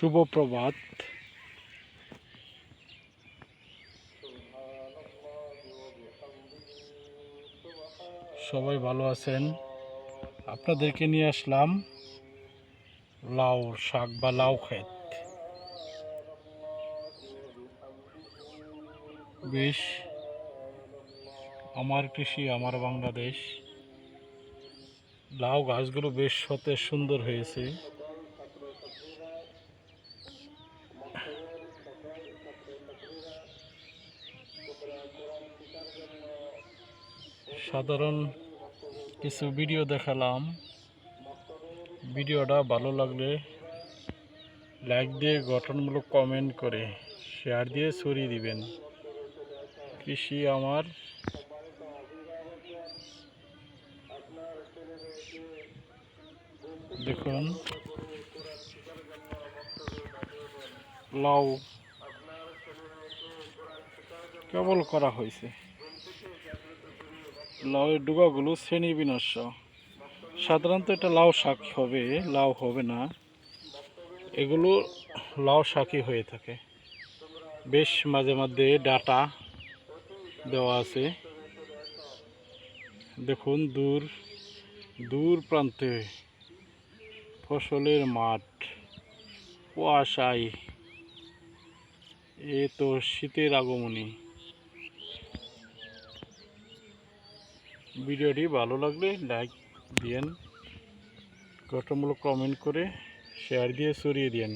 শুভ প্রভাত। সবাই ভালো আছেন? আপনাদেরকে নিয়ে আসলাম লাউ শাক বা লাউ ক্ষেত। বেশ, আমার কৃষি, আমার বাংলাদেশ। লাউ গাছগুলো বেশ সতেজ সুন্দর হয়েছে। সাধারণ কিছু ভিডিও দেখালাম। ভিডিওটা ভালো লাগলে লাইক দিয়ে গঠনমূলক কমেন্ট করে শেয়ার দিয়ে ছড়িয়ে দিবেন। কৃষি আমার দেখুন। লাউ। কেবল করা হয়েছে। লাউয়ের ডুবাগুলো শ্রেণি বিনস্য সাধারণত এটা লাউ শাক হবে, লাউ হবে না। এগুলো লাউ শাকই হয়ে থাকে। বেশ মাঝে মাঝে ডাটা দেওয়া আছে। দেখুন, দূর দূর প্রান্তে ফসলের মাঠ, কুয়াশায়। এ তো শীতের আগমনী। ভিডিওটি ভালো লাগলে লাইক দিয়েন। গঠনমূলক কমেন্ট করে শেয়ার দিয়ে সরিয়ে দিয়েন।